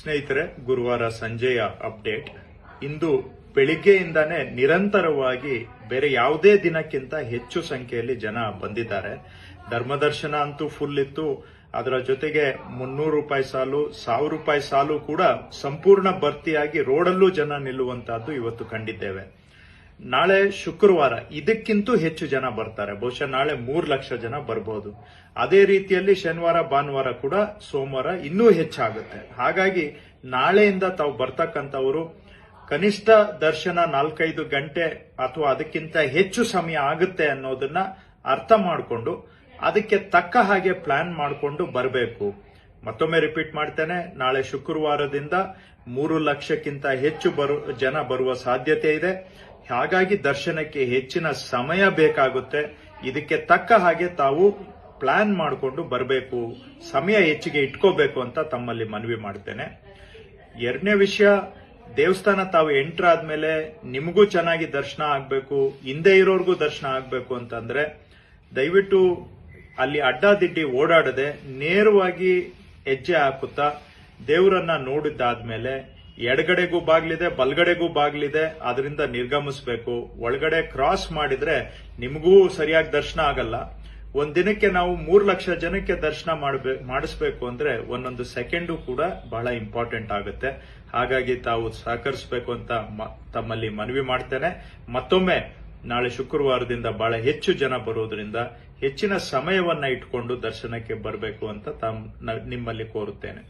ಸ್ನೇಹಿತರೆ, ಗುರುವಾರ ಸಂಜೆಯ ಅಪ್ಡೇಟ್. ಇಂದು ಬೆಳಿಗ್ಗೆಯಿಂದಾನೇ ನಿರಂತರವಾಗಿ ಬೇರೆ ಯಾವುದೇ ದಿನಕ್ಕಿಂತ ಹೆಚ್ಚು ಸಂಖ್ಯೆಯಲ್ಲಿ ಜನ ಬಂದಿದ್ದಾರೆ. ಧರ್ಮದರ್ಶನ ಅಂತೂ ಫುಲ್ ಇತ್ತು. ಅದರ ಜೊತೆಗೆ ಮುನ್ನೂರು ರೂಪಾಯಿ ಸಾಲು, ಸಾವಿರ ರೂಪಾಯಿ ಸಾಲು ಕೂಡ ಸಂಪೂರ್ಣ ಭರ್ತಿಯಾಗಿ ರೋಡಲ್ಲೂ ಜನ ನಿಲ್ಲುವಂತಹದ್ದು ಇವತ್ತು ಕಂಡಿದ್ದೇವೆ. ನಾಳೆ ಶುಕ್ರವಾರ ಇದಕ್ಕಿಂತ ಹೆಚ್ಚು ಜನ ಬರ್ತಾರೆ. ಬಹುಶಃ ನಾಳೆ ಮೂರು ಲಕ್ಷ ಜನ ಬರ್ಬೋದು. ಅದೇ ರೀತಿಯಲ್ಲಿ ಶನಿವಾರ, ಭಾನುವಾರ ಕೂಡ ಸೋಮವಾರ ಇನ್ನೂ ಹೆಚ್ಚಾಗುತ್ತೆ. ಹಾಗಾಗಿ ನಾಳೆಯಿಂದ ತಾವು ಬರ್ತಕ್ಕಂಥವರು ಕನಿಷ್ಠ ದರ್ಶನ ನಾಲ್ಕೈದು ಗಂಟೆ ಅಥವಾ ಅದಕ್ಕಿಂತ ಹೆಚ್ಚು ಸಮಯ ಆಗುತ್ತೆ ಅನ್ನೋದನ್ನ ಅರ್ಥ ಮಾಡಿಕೊಂಡು ಅದಕ್ಕೆ ತಕ್ಕ ಹಾಗೆ ಪ್ಲಾನ್ ಮಾಡಿಕೊಂಡು ಬರಬೇಕು. ಮತ್ತೊಮ್ಮೆ ರಿಪೀಟ್ ಮಾಡ್ತೇನೆ, ನಾಳೆ ಶುಕ್ರವಾರದಿಂದ ಮೂರು ಲಕ್ಷಕ್ಕಿಂತ ಹೆಚ್ಚು ಬರು, ಜನ ಬರುವ ಸಾಧ್ಯತೆ ಇದೆ. ಹಾಗಾಗಿ ದರ್ಶನಕ್ಕೆ ಹೆಚ್ಚಿನ ಸಮಯ ಬೇಕಾಗುತ್ತೆ. ಇದಕ್ಕೆ ತಕ್ಕ ಹಾಗೆ ತಾವು ಪ್ಲಾನ್ ಮಾಡಿಕೊಂಡು ಬರಬೇಕು. ಸಮಯ ಹೆಚ್ಚಿಗೆ ಇಟ್ಕೋಬೇಕು ಅಂತ ತಮ್ಮಲ್ಲಿ ಮನವಿ ಮಾಡ್ತೇನೆ. ಎರಡನೇ ವಿಷಯ, ದೇವಸ್ಥಾನ ತಾವು ಎಂಟ್ರ್ ಆದ್ಮೇಲೆ ನಿಮಗೂ ಚೆನ್ನಾಗಿ ದರ್ಶನ ಆಗಬೇಕು, ಹಿಂದೆ ಇರೋರ್ಗೂ ದರ್ಶನ ಆಗಬೇಕು ಅಂತಂದ್ರೆ, ದಯವಿಟ್ಟು ಅಲ್ಲಿ ಅಡ್ಡಾದಿಡ್ಡಿ ಓಡಾಡದೆ ನೇರವಾಗಿ ಹೆಜ್ಜೆ ಹಾಕುತ್ತಾ ದೇವರನ್ನ ನೋಡಿದ್ದಾದ್ಮೇಲೆ ಎಡಗಡೆಗೂ ಬಾಗ್ಲಿದೆ ಬಲ್ಗಡೆಗೂ ಬಾಗ್ಲಿದೆ ಅದರಿಂದ ನಿರ್ಗಮಿಸಬೇಕು. ಒಳಗಡೆ ಕ್ರಾಸ್ ಮಾಡಿದ್ರೆ ನಿಮಗೂ ಸರಿಯಾಗಿ ದರ್ಶನ ಆಗಲ್ಲ. ಒಂದ್ ದಿನಕ್ಕೆ ನಾವು ಮೂರು ಲಕ್ಷ ಜನಕ್ಕೆ ದರ್ಶನ ಮಾಡಬೇಕು ಮಾಡಿಸ್ಬೇಕು ಅಂದ್ರೆ ಒಂದೊಂದು ಸೆಕೆಂಡು ಕೂಡ ಬಹಳ ಇಂಪಾರ್ಟೆಂಟ್ ಆಗುತ್ತೆ. ಹಾಗಾಗಿ ತಾವು ಸಹಕರಿಸಬೇಕು ಅಂತ ತಮ್ಮಲ್ಲಿ ಮನವಿ ಮಾಡ್ತೇನೆ. ಮತ್ತೊಮ್ಮೆ ನಾಳೆ ಶುಕ್ರವಾರದಿಂದ ಬಹಳ ಹೆಚ್ಚು ಜನ ಬರೋದ್ರಿಂದ ಹೆಚ್ಚಿನ ಸಮಯವನ್ನ ಇಟ್ಕೊಂಡು ದರ್ಶನಕ್ಕೆ ಬರಬೇಕು ಅಂತ ನಿಮ್ಮಲ್ಲಿ ಕೋರುತ್ತೇನೆ.